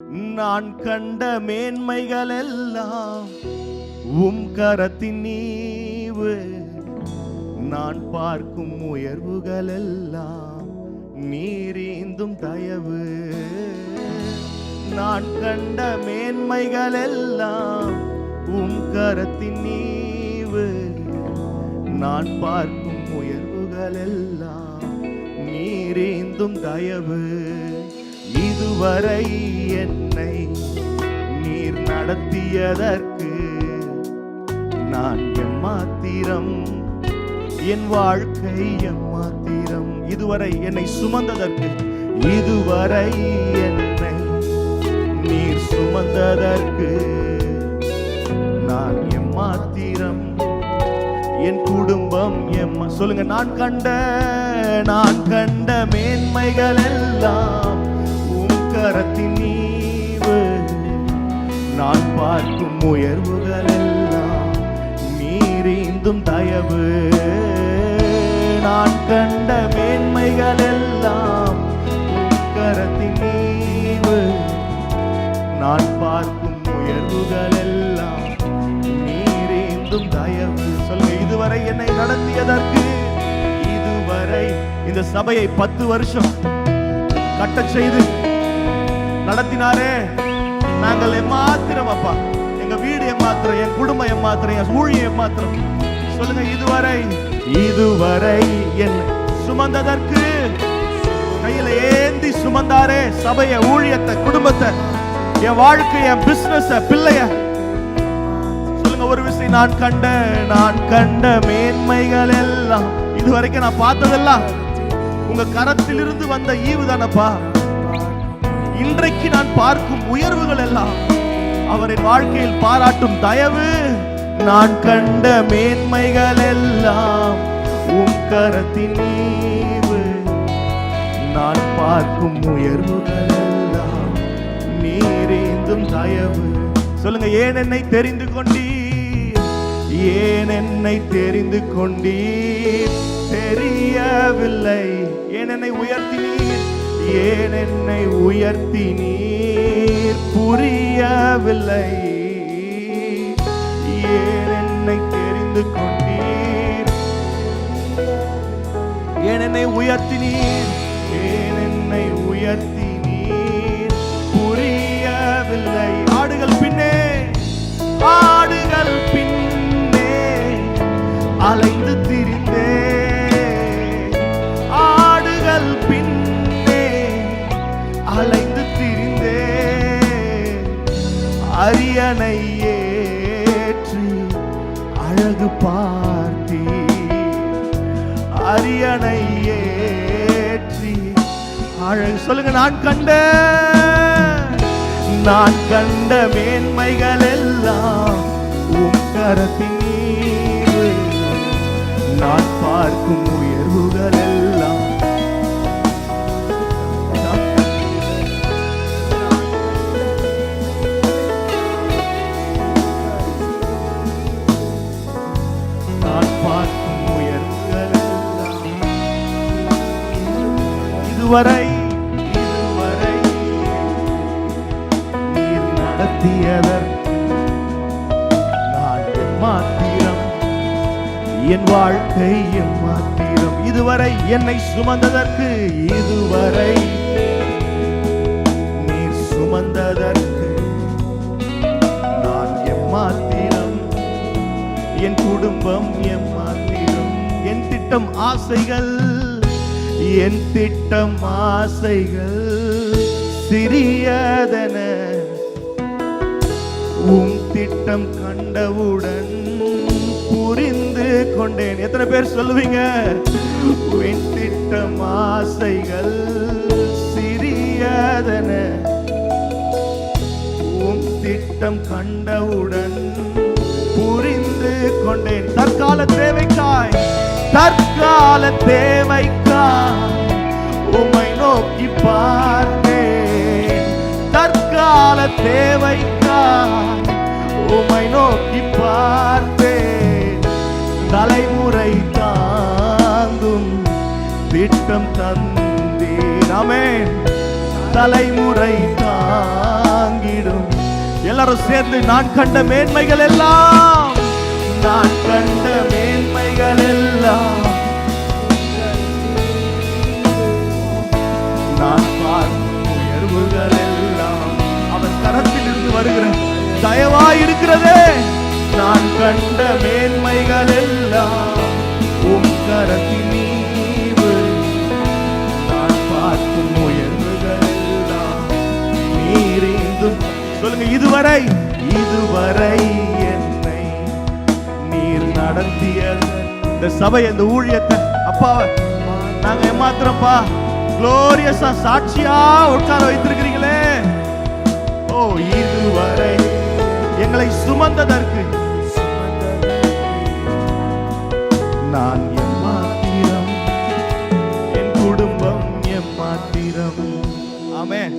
நான் கண்ட மேன்மைகள் எல்லாம் உம் கரத்தின் நீவு. நான் பார்க்கும் உயர்வுகள் எல்லாம் நீரீந்தும் தயவு. நான் கண்ட மேன்மைகள் எல்லாம் உம் கரத்தின் நீவு. நான் பார்க்கும் உயர்வுகள் எல்லாம் நீரீந்தும் தயவு. இதுவரை என்னை நீர் நடத்தியதற்கு நான் எம்மாத்திரம் என் வாழ்க்கை எம்மாத்திரம் இதுவரை என்னை சுமந்ததற்கு இதுவரை என்னை நீர் சுமந்ததற்கு நான் எம்மாத்திரம் என் குடும்பம் எம்மா சொல்லுங்க நான் கண்ட நான் கண்ட மேன்மைகள் எல்லாம் கரத்தின் நீவு. நான் பார்க்கும் உயர்வுகள் எல்லாம் நீரீந்தும் தயவு. நான் கண்ட மேன்மைகள் எல்லாம் கரத்தின் நீவு. நான் பார்க்கும் உயர்வுகள் எல்லாம் நீரேந்தும் தயவு. சொல்ல இதுவரை என்னை நடத்தியதற்கு இதுவரை இந்த சபையை பத்து வருஷம் கட்டச் செய்து நடத்தினாரே. நாங்கள் எம்மாத்திரம் அப்பா எங்க வீடு எம்மாத்திரம் என் குடும்பம் எம்மாத்திரம் என் ஊழியம் எம்மாத்திரம். சொல்லுங்க இதுவரை இதுவரை என் சுமந்ததற்கு கையில ஏந்தி சுமந்தாரே சபைய ஊழியத்தை குடும்பத்தை என் வாழ்க்கை என் பிசினஸ் பிள்ளைய. சொல்லுங்க ஒரு விஷயம் நான் கண்ட நான் கண்ட மேன்மைகள் எல்லாம். இதுவரைக்கும் நான் பார்த்ததெல்லாம் உங்க கரத்திலிருந்து வந்த ஈவு தானப்பா. இன்றைக்கு நான் பார்க்கும் உயர்வுகள் எல்லாம் அவரின் வாழ்க்கையில் பாராட்டும் தயவு. நான் கண்ட மேன்மைகள் எல்லாம் உம் கரத்தின் நான் பார்க்கும் உயர்வுகள் எல்லாம் நீரேந்தும் தயவு. சொல்லுங்க ஏன் என்னை தெரிந்து கொண்டீர்? ஏன் என்னை தெரிந்து கொண்டீர்? தெரியவில்லை. ஏன் என்னை உயர்த்தினீர்? ஏன் என்னை உயர்த்தி நீர் புரியவில்லை. ஏன் என்னை தெரிந்து கொண்டீர்? ஏன் என்னை உயர்த்தி நீர் ஏன் என்னை உயர்த்தி நீர் புரியவில்லை. ஆடுகள் பின்னே. ஆடுகள் அரியணை ஏற்றி அழகு பார்த்தி அரியணை ஏற்றி அழகு. சொல்லுங்க நான் கண்ட நான் கண்ட மேன்மைகள் எல்லாம் உக்கரத்தின் நான் பார்க்கும் உயர்வுகள் எல்லாம் இதுவரை இதுவரை நீர் நடத்தியதற்கு நான் எம்மாத்திரம் என் வாழ்க்கை எம்மாத்திரம் இதுவரை என்னை சுமந்ததற்கு இதுவரை நீர் சுமந்ததற்கு நான் எம்மாத்திரம் என் குடும்பம் எம்மாத்திரம் என் திட்டம் ஆசைகள் என் திட்டம் ஆசைகள் சிறியதன. உம் திட்டம் கண்டவுடன் புரிந்து கொண்டேன். எத்தனை பேர் சொல்லுவீங்க? என் திட்டம் ஆசைகள் சிறியதன. உம் திட்டம் கண்டவுடன் புரிந்து கொண்டேன். தற்கால தேவைக்காய் தற்கால தேவைக்காய். உமை நோக்கி பார்த்தேன். தற்கால தேவைக்காய் உமை நோக்கி பார்த்தேன். தலைமுறை தாங்கும் திட்டம் தந்தீர் ஆமென். தலைமுறை தாங்கிடும். எல்லாரும் சேர்ந்து நான் கண்ட மேன்மைகள் எல்லாம் நான் கண்ட மேன்மைகள் எல்லாம் நான் பார்க்கும் உயர்வுகள் எல்லாம் அவர் கரத்தில் இருந்து வருகிற தயவா இருக்கிறதே நான் கண்ட மேன்மைகள் எல்லாம் உம் கரத்தின் நீவு நான் பார்க்கும் உயர்வுகள் எல்லாம் நீரிந்தும். சொல்லுங்க இதுவரை இதுவரை என்னை நீர் நடத்திய இந்த சபை இந்த ஊழியத்தை அப்பா நாங்க ஏமாத்துறோம்ப்பா. குளோரியஸா சாட்சியா உட்கார வைத்திருக்கிறீங்களே ஓ இதுவரை எங்களை சுமந்ததற்கு நான் எம்மாத்திரம் என் குடும்பம் எம்மாத்திரம். ஆமேன்.